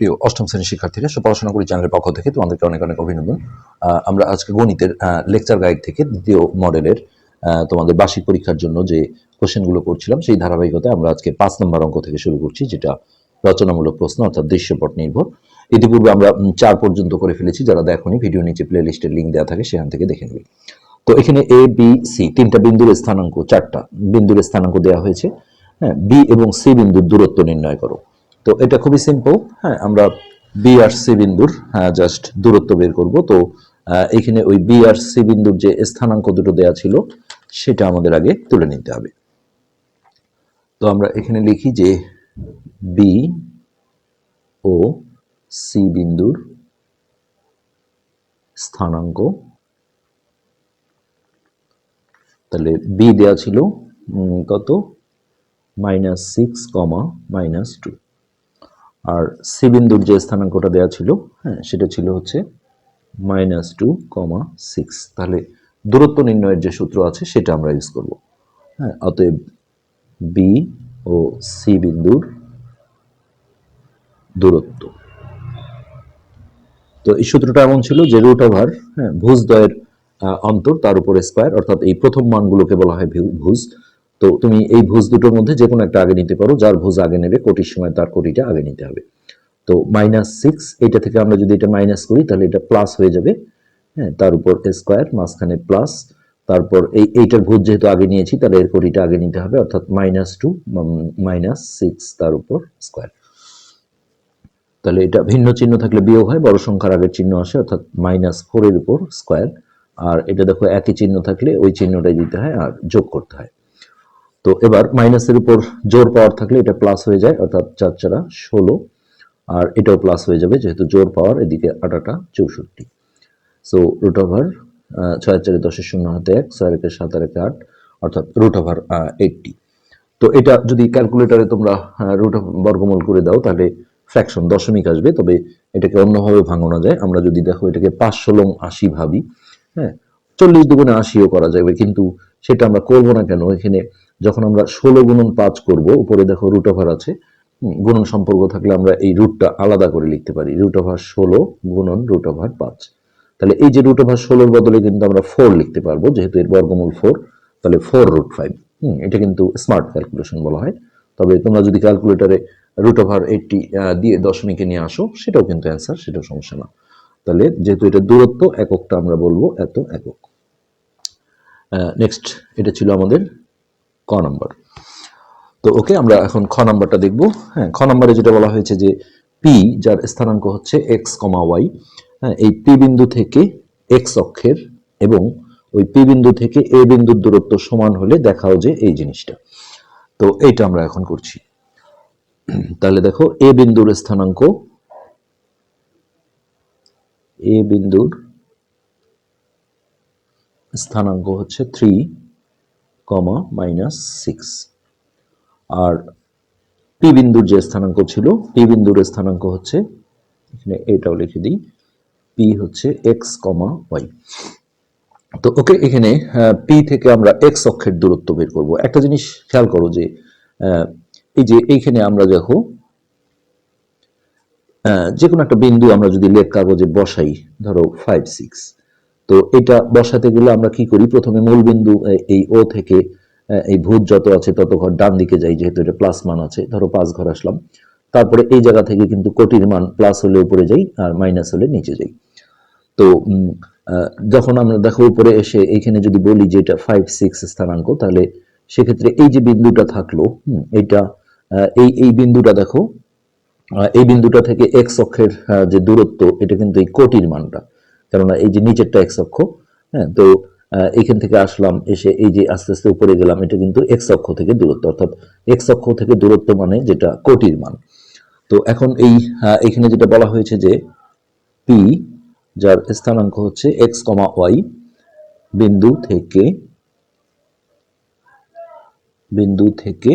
প্রিয় অষ্টম শ্রেণির শিক্ষার্থীরা সব পড়াশোনা করি চ্যানেলের পক্ষ থেকে তোমাদেরকে অনেক অনেক অভিনন্দন। আমরা আজকে গণিতের লেকচার গাইড থেকে দ্বিতীয় মডেলের তোমাদের বার্ষিক পরীক্ষার জন্য যে কোশ্চেনগুলো করছিলাম, সেই ধারাবাহিকতায় আমরা আজকে পাঁচ নম্বর অঙ্ক থেকে শুরু করছি, যেটা রচনামূলক প্রশ্ন অর্থাৎ দৃশ্যপট নির্ভর। ইতিপূর্বে আমরা চার পর্যন্ত করে ফেলেছি, যারা দেখোনি ভিডিও নিচে প্লে লিস্টের লিঙ্ক দেওয়া থাকে, সেখান থেকে দেখে নেবে। তো এখানে এ বি সি তিনটা বিন্দুর স্থানাঙ্ক, চারটা বিন্দুর স্থানাঙ্ক দেওয়া হয়েছে। হ্যাঁ বি এবং সি বিন্দুর দূরত্ব নির্ণয় করো। তো এটা খুবই সিম্পল হ্যাঁ আমরা বি আর সি বিন্দুর হ্যাঁ জাস্ট দূরত্ব বের করব। তো এখানে ওই বি আর সি বিন্দুর যে স্থানাঙ্ক দুটো দেওয়া ছিল, সেটা আমাদের আগে তুলে নিতে হবে। তো আমরা এখানে লিখি যে বি ও সি বিন্দুর স্থানাঙ্ক। তাহলে বি দেওয়া ছিল কত? Minus six comma minus two আর সি বিন্দুর যে স্থানাঙ্কটা দেওয়া ছিল হ্যাঁ সেটা ছিল হচ্ছে মাইনাস টু কমা সিক্স তাহলে দূরত্ব নির্ণয়ের যে সূত্র আছে, সেটা আমরা ইউজ করব। হ্যাঁ অতএব বি ও সি বিন্দুর দূরত্ব। তো এই সূত্রটা এমন ছিল যে রুট ওভার হ্যাঁ ভুজদ্বয়ের অন্তর তার উপর স্কোয়ার অর্থাৎ এই প্রথম মানগুলোকে বলা হয় ভুজ। তো তুমি এই ভুজ দুটোর মধ্যে যে কোনো একটা আগে নিতে পারো, যার ভুজ আগে নেবে, কোটির সময় তার কোটিটা আগে নিতে হবে। তো মাইনাস সিক্স এটা থেকে আমরা যদি এটা মাইনাস করি, তাহলে এটা প্লাস হয়ে যাবে। হ্যাঁ তার উপর স্কোয়ার মাঝখানে প্লাস তারপর এই, এইটার ভুজ যেহেতু আগে নিয়েছি, তাহলে এর কোটিটা আগে নিতে হবে, অর্থাৎ মাইনাস টু মাইনাস সিক্স তার উপর স্কোয়ার তাহলে এটা ভিন্ন চিহ্ন থাকলে বিয়োগ হয়, বড় সংখ্যার আগের চিহ্ন আসে, অর্থাৎ মাইনাস ফোরের উপর স্কোয়ার আর এটা দেখো একই চিহ্ন থাকলে ওই চিহ্নটাই দিতে হয় আর যোগ করতে হয়। তো এবার মাইনাসের উপর জোর পাওয়ার থাকলে এটা প্লাস হয়ে যায়, অর্থাৎ চার চারা ষোলো, আর এটাও প্লাস হয়ে যাবে যেহেতু জোর পাওয়ার এদিকে আটাটা চৌষট্টি। সো রুট ওভার ছয় চারে দশের শূন্য হাতে এক, ছয় একে সাত আর একে আট, অর্থাৎ রুট ওভার এইটটি তো এটা যদি ক্যালকুলেটরে তোমরা রুট বর্গমূল করে দাও, তাহলে ফ্র্যাকশন দশমিক আসবে, তবে এটাকে অন্যভাবে ভাঙানো যায়। আমরা যদি দেখো এটাকে পাঁচশো লং আশি ভাবি হ্যাঁ চল্লিশ দুগুণে আশিও করা যাবে কিন্তু সেটা আমরা করব না কেন? এখানে যখন আমরা ষোলো গুণন পাঁচ করব, উপরে দেখো রুট ওভার আছে গুণন সম্পর্ক থাকলে আমরা এই রুটটা আলাদা করে লিখতে পারি রুট ওভার ষোলো গুণন রুট ওভার পাঁচ। তাহলে এই যে রুট ওভার ষোলোর বদলে কিন্তু আমরা ফোর লিখতে পারব, যেহেতু এর বর্গমূল ফোর তাহলে ফোর রুট ফাইভ হুম, এটা কিন্তু স্মার্ট ক্যালকুলেশন বলা হয়। তবে তোমরা যদি ক্যালকুলেটরে রুট ওভার এইটটি দিয়ে দশমিকে নিয়ে আসো, সেটাও কিন্তু অ্যান্সার সেটাও সমস্যা না। তাহলে যেহেতু এটা দূরত্ব, এককটা আমরা বলব এত একক। নেক্সট এটা ছিল আমাদের ক নম্বর। তো ওকে আমরা এখন খ নম্বরটা দেখব। হ্যাঁ খ নম্বরে যেটা বলা হয়েছে যে পি যার স্থানাঙ্ক হচ্ছে এক্স কমা ওয়াই হ্যাঁ এই পি বিন্দু থেকে এক্স অক্ষের এবং ওই পি বিন্দু থেকে এ বিন্দুর দূরত্ব সমান হলে দেখাও যে এই জিনিসটা। তো এইটা আমরা এখন করছি। তাহলে দেখো এ বিন্দুর স্থানাঙ্ক এ বিন্দুর স্থানাঙ্ক হচ্ছে থ্রি কমা মাইনাস সিক্স। আর পি বিন্দুর যে স্থানাঙ্ক ছিল, পি বিন্দুর স্থানাঙ্ক হচ্ছে, এখানে এটাও লিখে দিই পি হচ্ছে এক্স কমা ওয়াই তো ওকে, এখানে পি থেকে আমরা এক্স অক্ষের দূরত্ব বের করব। একটা জিনিস খেয়াল করো যে এই যে এইখানে আমরা দেখো যে কোনো একটা বিন্দু আমরা যদি লেখ কাগজে বসাই, ধরো ফাইভ সিক্স তো এটা বসাতে গেলে আমরা কি করি? প্রথমে মূল বিন্দু এই ও থেকে এই ভূত যত আছে তত ঘর ডান দিকে যাই যেহেতু এটা প্লাস মান আছে। ধরো পাঁচ ঘর আসলাম। তারপরে এই জায়গা থেকে কিন্তু কোটির মান প্লাস হলে উপরে যাই আর মাইনাস হলে নিচে যাই। তো যখন আমরা দেখো উপরে এসে এইখানে যদি বলি যে এটা ফাইভ সিক্স স্থানাঙ্ক তাহলে সেক্ষেত্রে এই যে বিন্দুটা থাকল আহ, এই এই বিন্দুটা দেখো এই বিন্দুটা থেকে এক্স অক্ষের যে দূরত্ব এটা কিন্তু এই কোটির মানটা। কেননা এই যে নিচেরটা এক্স অক্ষ হ্যাঁ তো আহ, এইখান থেকে আসলাম এসে এই যে আস্তে আস্তে উপরে গেলাম এটা কিন্তু এক্স অক্ষ থেকে দূরত্ব অর্থাৎ এক্স অক্ষ থেকে দূরত্ব মানে যেটা কোটির মান। তো এখন এই এখানে যেটা বলা হয়েছে যে পি যার স্থানাঙ্ক হচ্ছে এক্স কমা ওয়াই বিন্দু থেকে বিন্দু থেকে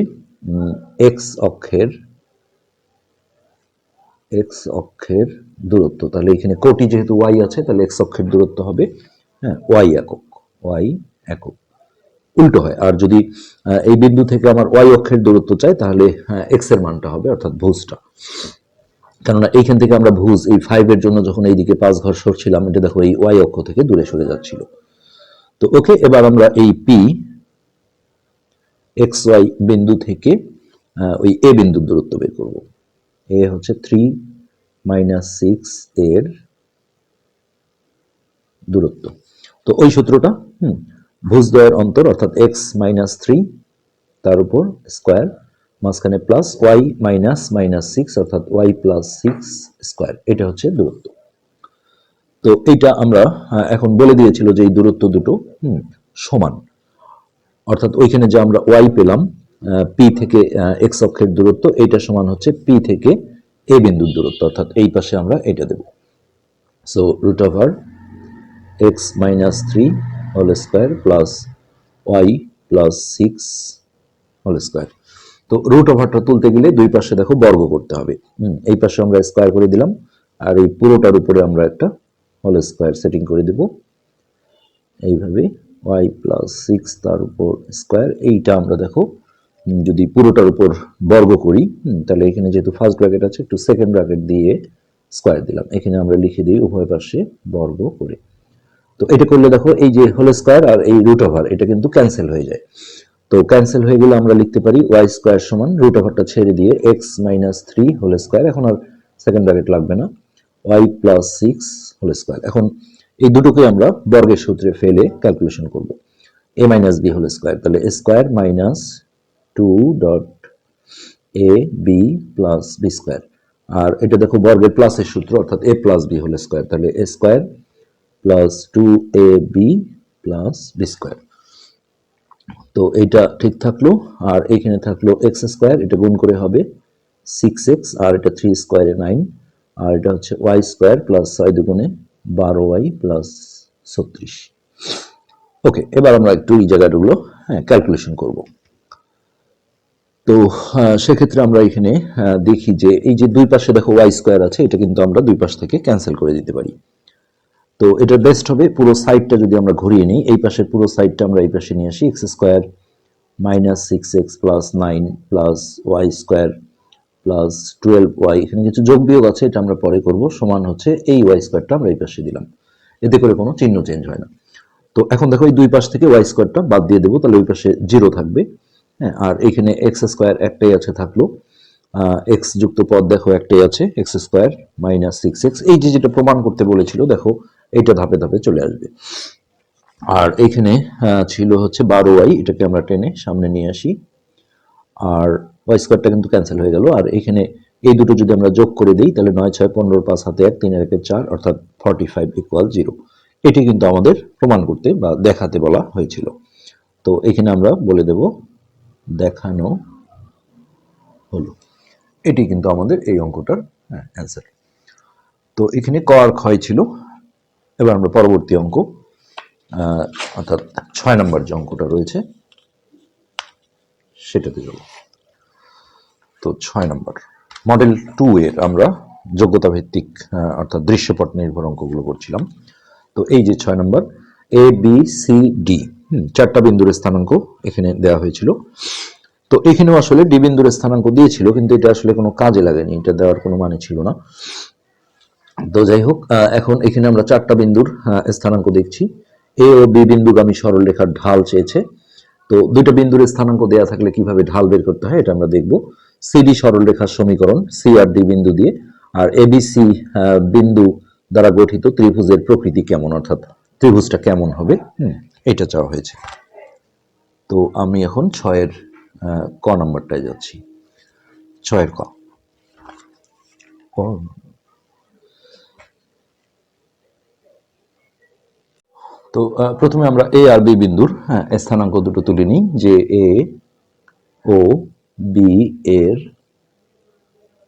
এক্স অক্ষের এক্স অক্ষের দূরত্ব। তাহলে এখানে কোটি যেহেতু ওয়াই আছে, তাহলে এক্স অক্ষের দূরত্ব হবে হ্যাঁ ওয়াই একক ওয়াই একক। উল্টো হয়। আর যদি এই বিন্দু থেকে আমার ওয়াই অক্ষের দূরত্ব চাই, তাহলে এক্সের মানটা হবে, অর্থাৎ ভুজটা। কেননা এইখান থেকে আমরা ভুজ, এই ফাইভের জন্য যখন এইদিকে পাঁচ ঘর সরছিলাম, এটা দেখো এই ওয়াই অক্ষ থেকে দূরে সরে যাচ্ছিল। তো ওকে, এবার আমরা এই পি এক্স ওয়াই বিন্দু থেকে ওই এ বিন্দুর দূরত্ব বের করব। এ হচ্ছে থ্রি মাইনাস সিক্স এর দূরত্ব। তো ওই সূত্রটা হুম ভুজদ্বয়ের অন্তর অর্থাৎ এক্স মাইনাস থ্রি তার উপর স্কোয়ার মাঝখানে plus Y minus minus six অর্থাৎ ওয়াই প্লাস সিক্স স্কোয়ার এটা হচ্ছে দূরত্ব। তো এইটা আমরা এখন বলে দিয়েছিল যে এই দূরত্ব দুটো হুম, সমান। অর্থাৎ ওইখানে যে আমরা ওয়াই পেলাম পি থেকে এক্স অক্ষের দূরত্ব এইটা সমান হচ্ছে পি থেকে এ বিন্দুর দূরত্ব, অর্থাৎ এই পাশে আমরা এটা দেব। So root over X minus three whole square plus Y plus six whole square তো রুট ওভারটা তুলতে গেলে দুই পাশে দেখো বর্গ করতে হবে। এই পাশে আমরা স্কোয়ার করে দিলাম, আর এই পুরোটার উপরে আমরা একটা হোল স্কোয়ার সেটিং করে দেব। এইভাবে ওয়াই প্লাস সিক্স তার উপর স্কোয়ার এইটা আমরা দেখো যদি পুরোটার উপর বর্গ করি তাহলে এখানে যেহেতু ফার্স্ট ব্র্যাকেট আছে, একটু সেকেন্ড ব্র্যাকেট দিয়ে স্কোয়ার দিলাম। এখানে আমরা লিখে দিই উভয় পাশে বর্গ করে। তো এটা করলে দেখো এই যে হোল স্কোয়ার আর এই রুট ওভার এটা কিন্তু ক্যান্সেল হয়ে যায়। তো ক্যান্সেল হয়ে গেলে আমরা লিখতে পারি ওয়াই স্কোয়ার সমান রুট ওভারটা ছেড়ে দিয়ে X minus three whole square এখন আর সেকেন্ড ব্র্যাকেট লাগবে না। Y plus six whole square এখন এই দুটোকে আমরা বর্গের সূত্রে ফেলে ক্যালকুলেশন করব। A minus B whole square তাহলে square minus two dot A B plus B square আর এটা দেখো বর্গের প্লাসের সূত্র, অর্থাৎ A plus B whole square তাহলে A square plus two A B plus B square তো এইটা ঠিক থাকল, আর এখানে থাকল এক্স স্কোয়ার এটা গুণ করে হবে সিক্স এক্স আর এটা থ্রি স্কোয়ারে নাইন আর এটা হচ্ছে ওয়াই স্কোয়ার প্লাস ছয় দুগুণে বারো ওয়াই প্লাস ছত্রিশ। ওকে এবার আমরা একটু এই জায়গাগুলো হ্যাঁ ক্যালকুলেশন করব। তো সেক্ষেত্রে আমরা এখানে দেখি যে এই যে দুই পাশে দেখো ওয়াই স্কোয়ার আছে, এটা কিন্তু আমরা দুই পাশ থেকে ক্যান্সেল করে দিতে পারি। তো এটা বেস্ট হবে, পুরো সাইডটা যদি আমরা ঘুরিয়ে নিই, এই পাশে পুরো সাইডটা আমরা এই পাশে নিয়ে আসি X square minus six X plus nine plus Y square plus twelve Y এখানে কিছু যোগ বিয়োগ আছে, এটা আমরা পরে করব, সমান হচ্ছে এই ওয়াই স্কোয়ারটা আমরা এই পাশে দিলাম। এতে করে কোনো চিহ্ন চেঞ্জ হয় না। তো এখন দেখো এই দুই পাশ থেকে ওয়াই স্কোয়ারটা বাদ দিয়ে দেবো, তাহলে ওই পাশে জিরো থাকবে। হ্যাঁ আর এখানে এক্স স্কোয়ার একটাই আছে থাকল। এক্স যুক্ত পদ দেখো একটাই আছে X square minus six X এই যে যেটা প্রমাণ করতে বলেছিল, দেখো, এইটা ধাপে ধাপে চলে আসবে। আর এখানে ছিল হচ্ছে বারো ওয়াই এটাকে আমরা টেনে সামনে নিয়ে আসি। আর ওয়াই স্কোয়ারটা কিন্তু ক্যান্সেল হয়ে গেল। আর এখানে এই দুটো যদি আমরা যোগ করে দিই, তাহলে নয়, ছয়, পনেরো, পাঁচ হাতে এক, তিন, একে, চার, অর্থাৎ ফর্টি ফাইভ ইকুয়াল জিরো এটি কিন্তু আমাদের প্রমাণ করতে বা দেখাতে বলা হয়েছিল। তো এখানে আমরা বলে দেব দেখানো হলো। এটি কিন্তু আমাদের এই অঙ্কটার অ্যান্সার তো এখানে ক আর ক্ষয় ছিল। এবার আমরা পরবর্তী অঙ্ক অর্থাৎ ছয় নম্বর যে অঙ্কটা রয়েছে, সেটাতে যাব। তো ছয় নম্বর মডেল টু এর আমরা যোগ্যতা ভিত্তিক অর্থাৎ দৃশ্যপট নির্ভর অঙ্কগুলো করছিলাম। তো এই যে ছয় নম্বর এ বি সি ডি চারটা বিন্দুর স্থানাঙ্ক এখানে দেওয়া হয়েছিল। তো এখানেও আসলে ডি বিন্দুর স্থানাঙ্ক দিয়েছিল, কিন্তু এটা আসলে কোনো কাজে লাগেনি, এটা দেওয়ার কোনো মানে ছিল না। তো যাই হোক এখন এখানে আমরা চারটা বিন্দুর স্থানাঙ্ক দেখছি। এ ও বি বিন্দুগামী সরল রেখার ঢাল চেয়েছে। তো দুইটা বিন্দুর স্থানাঙ্ক দেয়া থাকলে কীভাবে ঢাল বের করতে হয়, এটা আমরা দেখব। সিডি সরল রেখার সমীকরণ, সি আর ডি বিন্দু দিয়ে। আর এবিসি বিন্দু দ্বারা গঠিত ত্রিভুজের প্রকৃতি কেমন, অর্থাৎ ত্রিভুজটা কেমন হবে? এটা চাওয়া হয়েছে। তো আমি এখন ছয়ের ক নাম্বারটায় যাচ্ছি। ছয়ের ক। তো প্রথমে আমরা এ আর বি বিন্দুর হ্যাঁ স্থানাঙ্ক দুটো তুলে নিই, যে এ, ও, বি এর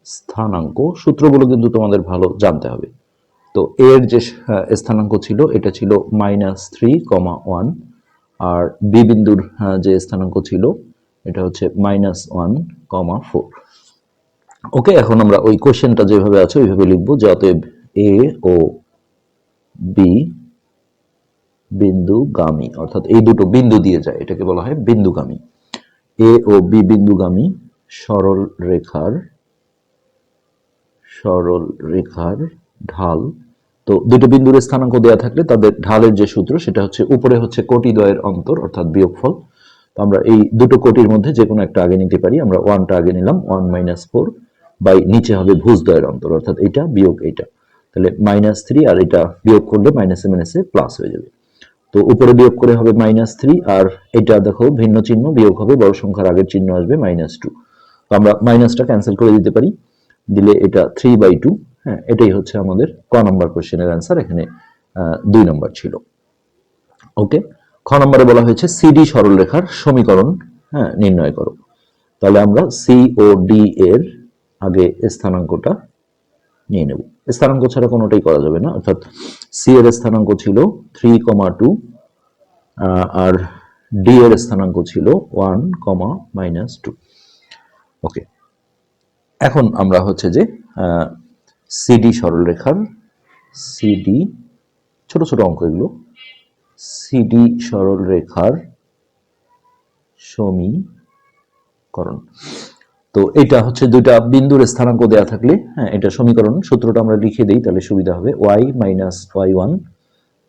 স্থানাঙ্ক সূত্রগুলো কিন্তু তোমাদের ভালো জানতে হবে। তো এর যে স্থানাঙ্ক ছিল, এটা ছিল মাইনাস থ্রি কমা ওয়ান আর বি বিন্দুর যে স্থানাঙ্ক ছিল, এটা হচ্ছে minus one comma four okay এখন আমরা ওই কোশ্চেনটা যেভাবে আছে, ওইভাবে লিখব যে অতএব এ ও বি বিন্দুগামী, অর্থাৎ এই দুটো বিন্দু দিয়ে যায়, এটাকে বলা হয় বিন্দুগামী। এ ও বি বিন্দুগামী সরল রেখার সরল রেখার ঢাল তো দুটো বিন্দুর স্থানাঙ্ক দেওয়া থাকলে তাদের ঢালের যে সূত্র, সেটা হচ্ছে উপরে হচ্ছে কোটি দ্বয়ের অন্তর, অর্থাৎ বিয়োগফল। তো আমরা এই দুটো কোটির মধ্যে যে কোনো একটা আগে নিতে পারি। আমরা ওয়ানটা আগে নিলাম, ওয়ান মাইনাস ফোর বাই নিচে হবে ভুজ দ্বয়ের অন্তর, অর্থাৎ এইটা বিয়োগ এইটা তাহলে মাইনাস থ্রি, আর এটা বিয়োগ করলে মাইনাসে মাইনাসে প্লাস হয়ে যাবে। তো উপরে বিয়োগ করে হবে মাইনাস থ্রি, আর এটা দেখো ভিন্ন চিহ্ন, বিয়োগ হবে বড় সংখ্যার আগের চিহ্ন আসবে মাইনাস টু। তো আমরা মাইনাসটা ক্যান্সেল করে দিতে পারি। দিলে এটা থ্রি বাই টু হ্যাঁ এটাই হচ্ছে আমাদের ক নম্বর কোশ্চেনের অ্যান্সার এখানে দুই নম্বর ছিল। ওকে খ নম্বরে বলা হয়েছে সিডি সরলরেখার সমীকরণ হ্যাঁ নির্ণয় করো। তাহলে আমরা সি ও ডি এর আগে স্থানাঙ্কটা নিয়ে নেব। স্থানাঙ্ক ছাড়া কোনোটাই করা যাবে না, অর্থাৎ সি এর স্থানাঙ্ক ছিল থ্রি কমা টু আর ডি এর স্থানাঙ্ক ছিল one comma minus two okay এখন আমরা হচ্ছে যে সিডি সরলরেখার সিডি ছোট ছোট অঙ্ক এগুলো। সিডি সরলরেখার সমীকরণ। তো এটা হচ্ছে দুইটা বিন্দুর স্থানাঙ্ক দেওয়া থাকলে হ্যাঁ এটা সমীকরণ, সূত্রটা আমরা লিখে দিই, তাহলে সুবিধা হবে Y minus Y one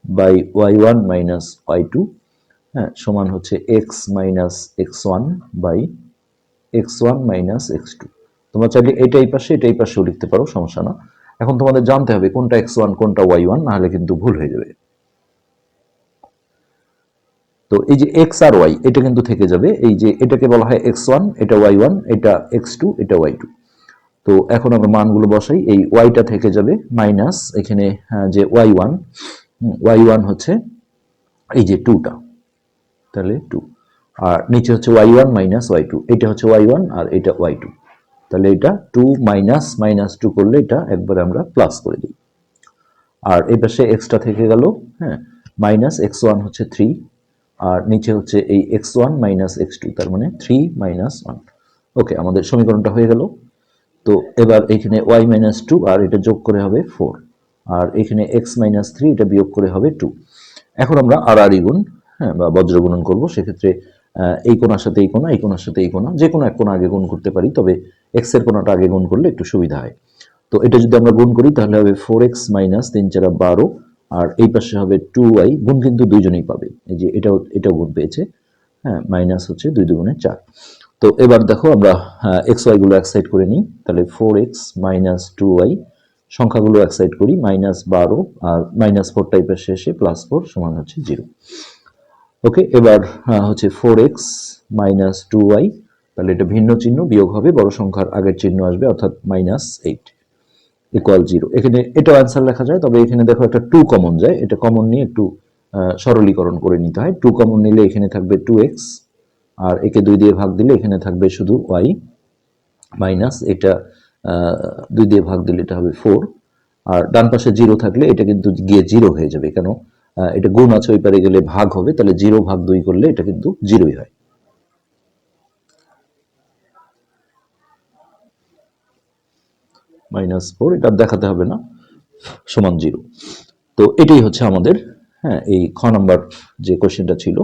by Y one minus Y two হ্যাঁ সমান হচ্ছে X minus X one by X one minus X two তোমরা চাইলে এটাই পাশে, এটাই পাশেও লিখতে পারো, সমস্যা না। এখন তোমাদের জানতে হবে কোনটা এক্স ওয়ান কোনটা ওয়াই ওয়ান নাহলে কিন্তু ভুল হয়ে যাবে। তো এই যে এক্স আর ওয়াই এটা কিন্তু থেকে যাবে। এই যে এটাকে বলা হয় এক্স ওয়ান এটা ওয়াই ওয়ান এটা এক্স টু এটা ওয়াই টু তো এখন আমরা মানগুলো বসাই। এই ওয়াইটা থেকে যাবে মাইনাস এখানে যে ওয়াই ওয়ান ওয়াই ওয়ান হচ্ছে এই যে টুটা তাহলে টু আর নিচে হচ্ছে Y one minus Y two এটা হচ্ছে ওয়াই ওয়ান আর এটা ওয়াই টু তাহলে এটা টু মাইনাস মাইনাস টু করলে এটা একবারে আমরা প্লাস করে দিই। আর এই পাশে এক্সট্রা থেকে গেল হ্যাঁ মাইনাস এক্স ওয়ান হচ্ছে থ্রি আর নিচে হচ্ছে এই X one minus X two তার মানে থ্রি মাইনাস ওয়ান ওকে আমাদের সমীকরণটা হয়ে গেল। তো এবার এখানে ওয়াই মাইনাস টু আর এটা যোগ করে হবে ফোর আর এখানে এক্স মাইনাস থ্রি এটা বিয়োগ করে হবে টু এখন আমরা আর আর গুণ হ্যাঁ বা বজ্র গুণন করব, সেক্ষেত্রে এই কোণার সাথে এই কোনা, এই কোণার সাথে এই কোনা যে কোনো এক কোণা আগে গুণ করতে পারি, তবে এক্সের কোনাটা আগে গুণ করলে একটু সুবিধা হয়। তো এটা যদি আমরা গুণ করি, তাহলে হবে ফোর এক্স মাইনাস তিন চারা বারো, আর এই পাশে হবে টু ওয়াই গুণ কিন্তু দুইজনেই পাবে। এই যে এটাও এটাও গুণ পেয়েছে। হ্যাঁ মাইনাস হচ্ছে দুই দুগুণে চার। তো এবার দেখো আমরা এক্স ওয়াই গুলো এক সাইড করে নিই। তাহলে four X minus two Y সংখ্যাগুলো এক সাইড করি মাইনাস বারো, আর মাইনাস ফোর টাইপের শেষে প্লাস ফোর সমান হচ্ছে জিরো ওকে এবার হচ্ছে four X minus two Y তাহলে এটা ভিন্ন চিহ্ন, বিয়োগ হবে, বড় সংখ্যার আগের চিহ্ন আসবে, অর্থাৎ মাইনাস এইট ইকুয়াল জিরো এখানে এটাও অ্যান্সার লেখা যায়, তবে এখানে দেখো একটা টু কমন যায়, এটা কমন নিয়ে একটু সরলীকরণ করে নিতে হয়। টু কমন নিলে এখানে থাকবে টু এক্স আর একে দুই দিয়ে ভাগ দিলে এখানে থাকবে শুধু ওয়াই মাইনাস এটা দুই দিয়ে ভাগ দিলে এটা হবে ফোর আর ডান পাশে জিরো থাকলে এটা কিন্তু গিয়ে জিরো হয়ে যাবে, কেন? এটা গুণ আছে, ওই পারে গেলে ভাগ হবে, তাহলে জিরো ভাগ দুই করলে এটা কিন্তু জিরোই হয়। মাইনাস ফোর, এটা দেখাতে হবে না, সমান জিরো। তো এটাই হচ্ছে আমাদের হ্যাঁ এই খ নাম্বার যে কোশ্চেনটা ছিল,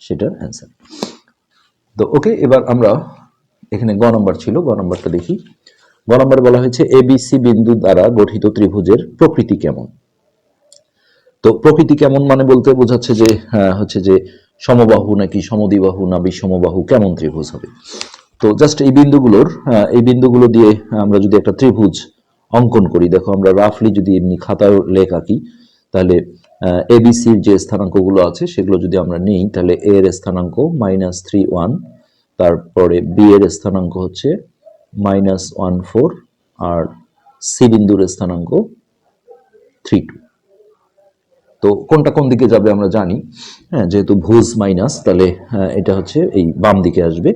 সেটার অ্যান্সার। তো ওকে, এবার আমরা এখানে গ নম্বর ছিল, গ নম্বরটা দেখি। গ নম্বরে বলা হয়েছে এবিসি বিন্দু দ্বারা গঠিত ত্রিভুজের প্রকৃতি কেমন? তো প্রকৃতি কেমন মানে বলতে বোঝাচ্ছে যে আহ, হচ্ছে যে সমবাহু নাকি সমদিবাহু না বিষমবাহু কেমন ত্রিভুজ হবে? তো জাস্ট এই বিন্দুগুলোর এই বিন্দুগুলো দিয়ে আমরা যদি একটা ত্রিভুজ অঙ্কন করি দেখো আমরা রাফলি যদি এমনি খাতায় লেখ আঁকি তাহলে এবিসির যে স্থানাঙ্কগুলো আছে সেগুলো যদি আমরা নিই তাহলে এ এর স্থানাঙ্ক মাইনাস থ্রি ওয়ান তারপরে বি এর স্থানাঙ্ক হচ্ছে মাইনাস ওয়ান ফোর আর সি বিন্দুর স্থানাঙ্ক থ্রি টু তো কোনটা কোন দিকে যাবে আমরা জানি। হ্যাঁ যেহেতু ভুজ মাইনাস তাহলে এটা হচ্ছে এই বাম দিকে আসবে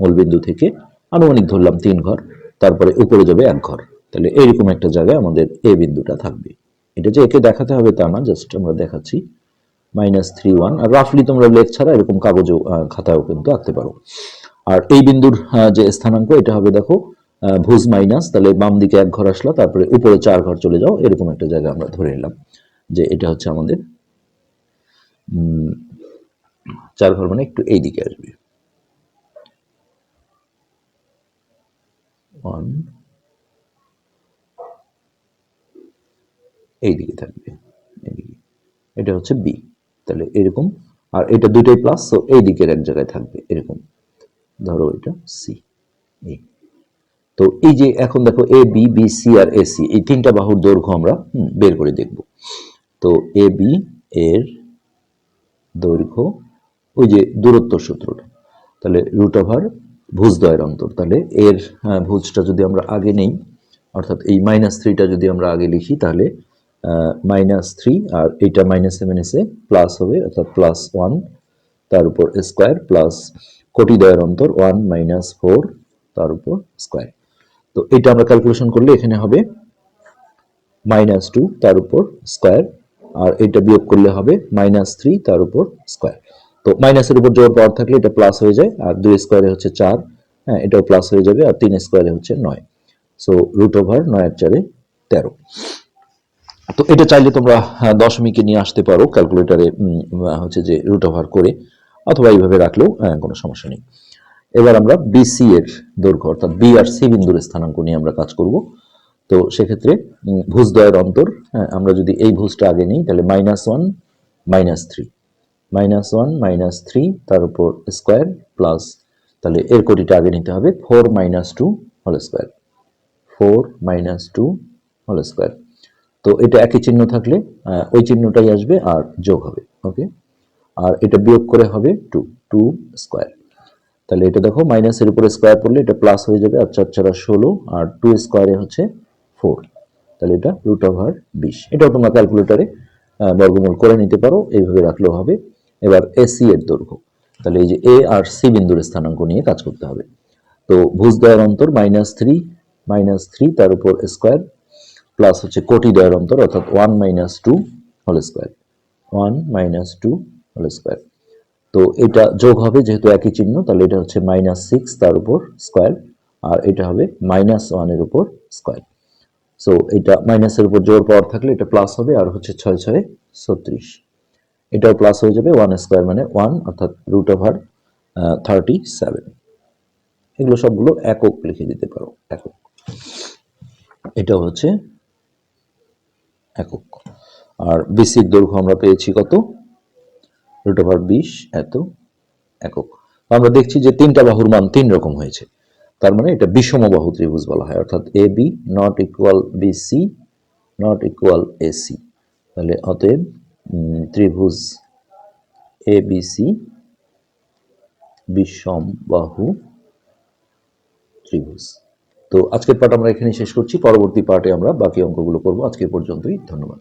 মূলবিন্দু থেকে। আনুমানিক ধরলাম তিন ঘর তারপরে উপরে যাবে এক ঘর। তাহলে এইরকম একটা জায়গায় আমাদের এ বিন্দুটা থাকবে। এটা যে একে দেখাতে হবে তা না জাস্ট আমরা দেখাচ্ছি। মাইনাস থ্রি ওয়ান আর রাফলি তোমরা লেখ ছাড়া এরকম কাগজেও আহ, খাতায়ও কিন্তু আঁকতে পারো। আর এই বিন্দুর যে স্থানাঙ্ক এটা হবে দেখো ভুজ মাইনাস তাহলে বাম দিকে এক ঘর আসলো তারপরে উপরে চার ঘর চলে যাও এরকম একটা জায়গা আমরা ধরে নিলাম। যে এটা হচ্ছে আমাদের চার ঘর মানে একটু এই দিকে আসবে। ওয়ান এই দিকে থাকবে, এইদিকে। এটা হচ্ছে বি তাহলে এরকম। আর এটা দুইটাই প্লাস তো এই দিকের এক জায়গায় থাকবে এরকম। ধরো এটা সি এই। তো এই যে এখন দেখো এ বি বি সি আর এ সি এই তিনটা বাহুর দৈর্ঘ্য আমরা বের করে দেখব। তো এ বি এর দৈর্ঘ্য ওই যে দূরত্ব সূত্রটা। তাহলে রুট ওভার ভুজদ্বয়ের অন্তর। তাহলে এর হ্যাঁ, ভুজটা যদি আমরা আগে নেই অর্থাৎ এই মাইনাস থ্রিটা যদি আমরা আগে লিখি তাহলে মাইনাস থ্রি আর এইটা মাইনাস সেভেন এসে প্লাস হবে অর্থাৎ প্লাস ওয়ান তার উপর স্কোয়ার প্লাস কোটি দ্বয়ের অন্তর ওয়ান মাইনাস ফোর তার উপর স্কোয়ার তো এটা আমরা ক্যালকুলেশন করলে এখানে হবে মাইনাস টু তার উপর স্কোয়ার আর এটা বিয়োগ করলে হবে মাইনাস থ্রি তার উপর স্কোয়ার তো মাইনাসের উপর জোর পাওয়ার থাকলে এটা প্লাস হয়ে যায় আর দুই স্কোয়ারে হচ্ছে চার হ্যাঁ এটাও প্লাস হয়ে যাবে আর তিন স্কোয়ারে হচ্ছে নয়। সো রুট ওভার নয় আর চারে তেরো। তো এটা চাইলে তোমরা আহ, দশমিকে নিয়ে আসতে পারো ক্যালকুলেটারে হচ্ছে যে রুট ওভার করে অথবা এইভাবে রাখলেও কোনো সমস্যা নেই। এবার আমরা বিসি এর দৈর্ঘ্য অর্থাৎ বি আর সি বিন্দুর স্থানাঙ্ক নিয়ে আমরা কাজ করব। তো সেক্ষেত্রে ভুজদ্বয়ের অন্তর হ্যাঁ আমরা যদি এই ভুজটা আগে নিই, তাহলে minus one minus three minus one minus three তার উপর স্কোয়ার প্লাস তাহলে এর কোটিটা আগে নিতে হবে four minus two whole square four minus two whole square তো এটা একই চিহ্ন থাকলে ওই চিহ্নটাই আসবে আর যোগ হবে ওকে আর এটা বিয়োগ করে হবে টু টু স্কোয়ার তাহলে এটা দেখো মাইনাসের উপরে স্কোয়ার করলে এটা প্লাস হয়ে যাবে, আর চার চারা ষোলো, আর টু স্কোয়ারে হচ্ছে ফোর তাহলে এটা রুট ওভার বিশ। এটাও তোমরা ক্যালকুলেটারে বর্গমূল করে নিতে পারো, এইভাবে রাখলেও হবে। এবার এসি এর দৈর্ঘ্য, তাহলে এই যে এ আর সি বিন্দুর স্থানাঙ্ক নিয়ে কাজ করতে হবে। তো ভুজদ্বয়ের অন্তর মাইনাস থ্রি মাইনাস থ্রি তার উপর স্কোয়ার প্লাস হচ্ছে কোটি দ্বয়ের অন্তর, অর্থাৎ one minus two whole square one minus two whole square তো এটা যোগ হবে যেহেতু একই চিহ্ন, তাহলে এটা হচ্ছে মাইনাস সিক্স তার উপর স্কোয়ার আর এটা হবে মাইনাস ওয়ানের উপর স্কোয়ার সো এটা মাইনাসের উপর জোর পাওয়ার থাকলে এটা প্লাস হবে আর হচ্ছে ছয় ছয় ছত্রিশ। এটাও প্লাস হয়ে যাবে ওয়ান স্কোয়ার মানে ওয়ান অর্থাৎ রুট ওভার থার্টি সেভেন এগুলো সবগুলো একক লিখে দিতে পারো, একক। এটা হচ্ছে একক। আর বিসির দৈর্ঘ্য আমরা পেয়েছি কত? রুট ওভার বিশ, এত একক। আমরা দেখছি যে তিনটা বাহুর মান তিন রকম হয়েছে। তার মানে এটা বিষম বাহু ত্রিভুজ বলা হয়, অর্থাৎ A B not equal B C not equal AC তাহলে অতএব ত্রিভুজ এ বিসি বিষম বাহু ত্রিভুজ। তো আজকের পাঠ আমরা এখানে শেষ করছি, পরবর্তী পার্টে আমরা বাকি অঙ্কগুলো করব। আজকে পর্যন্তই, ধন্যবাদ।